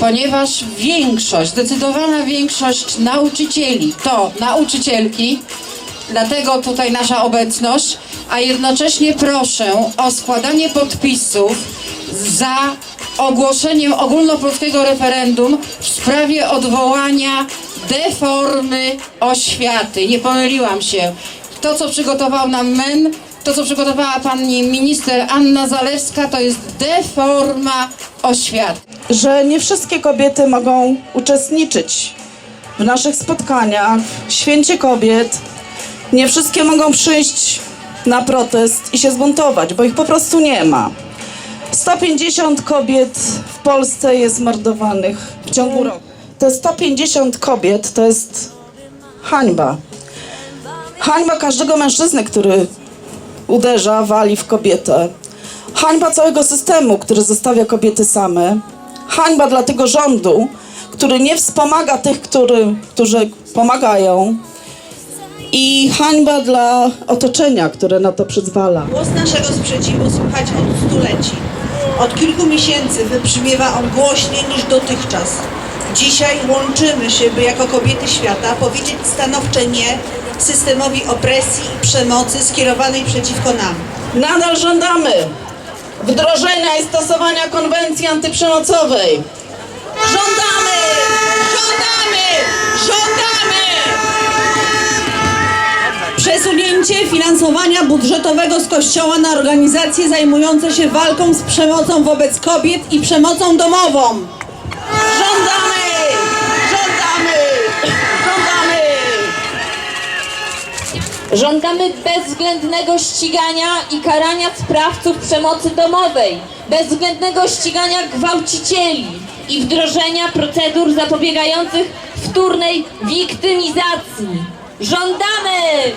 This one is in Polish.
Ponieważ większość, zdecydowana większość nauczycieli to nauczycielki, dlatego tutaj nasza obecność, a jednocześnie proszę o składanie podpisów za ogłoszeniem ogólnopolskiego referendum w sprawie odwołania deformy oświaty. Nie pomyliłam się. To, co przygotował nam MEN, to, co przygotowała pani minister Anna Zalewska, to jest deforma oświaty. że nie wszystkie kobiety mogą uczestniczyć w naszych spotkaniach, w święcie kobiet. Nie wszystkie mogą przyjść na protest i się zbuntować, bo ich po prostu nie ma. 150 kobiet w Polsce jest mordowanych w ciągu roku. Te 150 kobiet to jest hańba. Hańba każdego mężczyzny, który uderza, wali w kobietę. Hańba całego systemu, który zostawia kobiety same. Hańba dla tego rządu, który nie wspomaga tych, który, którzy pomagają. I hańba dla otoczenia, które na to przyzwala. Głos naszego sprzeciwu słychać od stuleci. Od kilku miesięcy wybrzmiewa on głośniej niż dotychczas. Dzisiaj łączymy się, by jako kobiety świata powiedzieć stanowcze nie systemowi opresji i przemocy skierowanej przeciwko nam. Nadal żądamy wdrożenia i stosowania konwencji antyprzemocowej. Żądamy! Żądamy! Żądamy! Przesunięcie finansowania budżetowego z Kościoła na organizacje zajmujące się walką z przemocą wobec kobiet i przemocą domową. Żądamy! Żądamy! Żądamy! Żądamy bezwzględnego ścigania i karania sprawców przemocy domowej, bezwzględnego ścigania gwałcicieli i wdrożenia procedur zapobiegających wtórnej wiktymizacji. Żądamy!